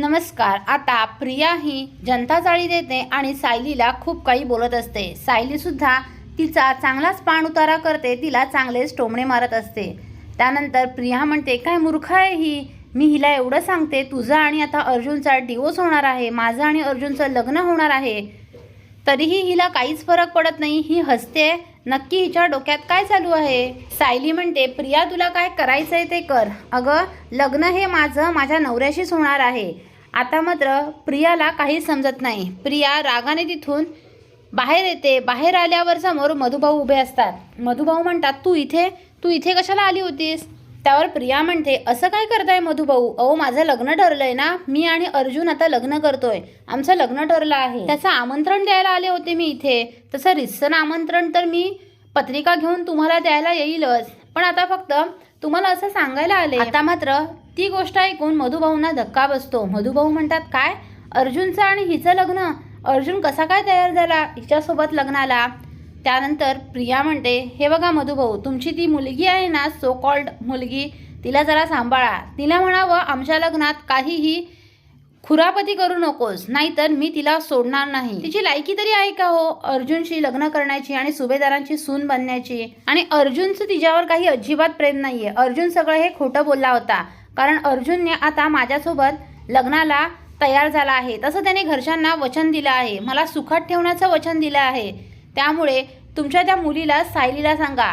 नमस्कार आता प्रिया ही जनता चाळी देते आणि सायलीला खूप काही बोलत असते. सायलीसुद्धा तिचा चांगलाच पाण उतारा करते तिला चांगलेच टोमणे मारत असते. त्यानंतर प्रिया म्हणते काय मूर्ख आहे ही? मी हिला एवढं सांगते तुझं आणि आता अर्जुनचा डिवोर्स होणार आहे माझं आणि अर्जुनचं लग्न होणार आहे. तरीही हिला काहीच फरक पडत नाही ही हसते. नक्की हिच्या डोक्यात काय चालू आहे? सायली म्हणते प्रिया तुला काय करायचंय ते कर. अगं लग्न हे माझं माझ्या नवऱ्याशीच होणार आहे. आता मात्र प्रियाला काही समजत नाही. प्रिया रागाने तिथून बाहेर येते. बाहेर आल्यावर समोर मधुभाऊ उभे असतात. मधुभाऊ म्हणतात तू इथे तू इथे कशाला आली होतीस? त्यावर प्रिया म्हणते असं काय करताय मधुभाऊ? अहो माझं लग्न ठरलंय ना. मी आणि अर्जुन आता लग्न करतोय. आमचं लग्न ठरलं आहे. त्याचं आमंत्रण द्यायला आले होते मी इथे. तसं रिसन आमंत्रण तर मी पत्रिका घेऊन तुम्हाला द्यायला येईलच. पण आता फक्त तुम्हाला असं सांगायला आले. आता मात्र ती गोष्ट ऐकून मधुभाऊंना धक्का बसतो. मधुभाऊ म्हणतात काय? अर्जुनचं आणि हिचं लग्न? अर्जुन कसा काय तयार झाला हिच्यासोबत लग्नाला? त्यानंतर प्रिया म्हणते हे बघा मधुभाऊ तुमची ती मुलगी आहे ना सो कॉल्ड मुलगी तिला जरा सांभाळा. तिला म्हणावं आमच्या लग्नात काहीही खुरापती करू नकोस नाहीतर मी तिला सोडणार नाही. तिची लायकी तरी आहे का हो? अर्जुनशी लग्न करण्याची आणि सुभेदारांची सून बनण्याची. आणि अर्जुनचं तिच्यावर काही अजिबात प्रेम नाहीये. अर्जुन सगळं हे खोटं बोलला होता. कारण अर्जुनने आता माझ्यासोबत लग्नाला तयार झाला आहे. तसं त्याने घरच्यांना वचन दिलं आहे. मला सुखात ठेवण्याचं वचन दिलं आहे. त्यामुळे तुमच्या त्या मुलीला सायलीला सांगा.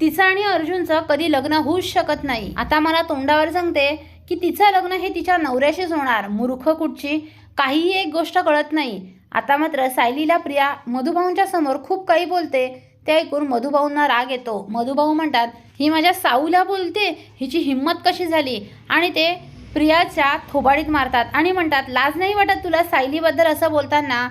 तिचं आणि अर्जुनचं कधी लग्न होऊच शकत नाही. आता मला तोंडावर सांगते की तिचं लग्न हे तिच्या नवऱ्याशीच होणार मूर्ख कुठची? काहीही एक गोष्ट कळत नाही. आता मात्र सायलीला प्रिया मधुभाऊंच्या समोर खूप काही बोलते. ते ऐकून मधुभाऊंना राग येतो. मधुभाऊ म्हणतात ही माझ्या साऊला बोलते? हिची हिंमत कशी झाली? आणि ते प्रियाच्या थोबाडीत मारतात आणि म्हणतात लाज नाही वाटत तुला सायलीबद्दल असं बोलताना?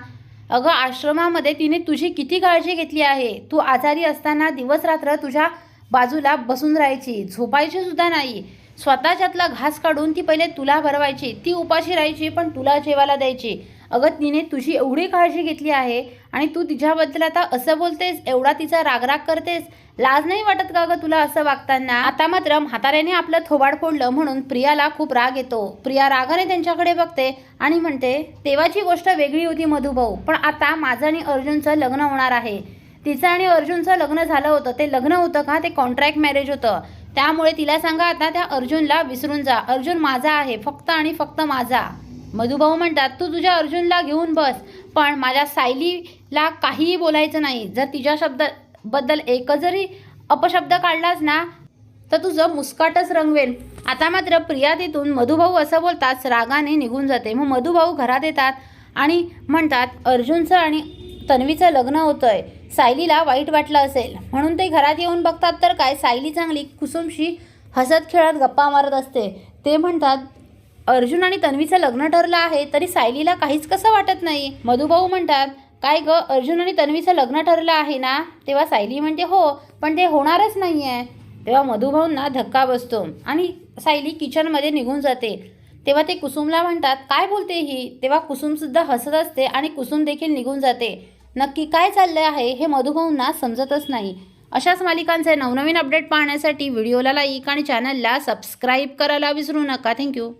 अगं आश्रमामध्ये तिने तुझी किती काळजी घेतली आहे? तू आजारी असताना दिवस रात्र तुझ्या बाजूला बसून राहायची. झोपायची सुद्धा नाही. स्वतःच्यातला घास काढून ती पहिले तुला भरवायची. ती उपाशी राहायची पण तुला जेवायला द्यायची. अगं तिने तुझी एवढी काळजी घेतली आहे आणि तू तिच्याबद्दल आता असं बोलतेस एवढा तिचा रागराग करतेस? लाज नाही वाटत का गं तुला असं वागताना? आता मात्र म्हाताऱ्याने आपलं थोबाड फोडलं म्हणून प्रियाला खूप राग येतो. प्रिया रागाने त्यांच्याकडे बघते आणि म्हणते तेव्हाची गोष्ट वेगळी होती मधुभाऊ पण आता माझं आणि अर्जुनचं लग्न होणार आहे. तिचं आणि अर्जुनचं लग्न झालं होतं. ते लग्न होतं का? ते कॉन्ट्रॅक्ट मॅरेज होतं. त्यामुळे तिला सांगा आता त्या अर्जुनला विसरून जा. अर्जुन माझा आहे फक्त आणि फक्त माझा. मधुभाऊ म्हणतात तू तुझ्या अर्जुनला घेऊन बस पण माझ्या सायलीला काहीही बोलायचं नाही. जर तिच्या शब्दाबद्दल एक जरी अपशब्द काढलास ना तर तुझं मुस्काटच रंगवेल. आता मात्र प्रिया तिथून मधुभाऊ असं बोलताच रागाने निघून जाते. मग मधुभाऊ घरात येतात आणि म्हणतात अर्जुनचं आणि तन्वीचं लग्न होतंय. सायलीला वाईट वाटलं असेल. म्हणून ते घरात येऊन बघतात तर काय सायली चांगली कुसुमशी हसत खेळत गप्पा मारत असते. ते म्हणतात अर्जुन आणि तन्वीचं लग्न ठरलं आहे तरी सायलीला काहीच कसं वाटत नाही. मधुभाऊ म्हणतात काय ग अर्जुन आणि तन्वीचं लग्न ठरलं आहे ना? तेव्हा सायली म्हणते हो पण ते होणारच नाही आहे तेव्हा मधुभाऊंना धक्का बसतो आणि सायली किचनमध्ये निघून जाते. तेव्हा ते कुसुमला म्हणतात काय बोलते ही? तेव्हा कुसुमसुद्धा हसत असते आणि कुसुम देखील निघून जाते. नक्की काय चाललं आहे हे मधुभाऊंना समजतच नाही. अशाच मालिकांचे नवनवीन अपडेट पाहण्यासाठी व्हिडिओला लाईक आणि चॅनलला सबस्क्राईब करायला विसरू नका. थँक्यू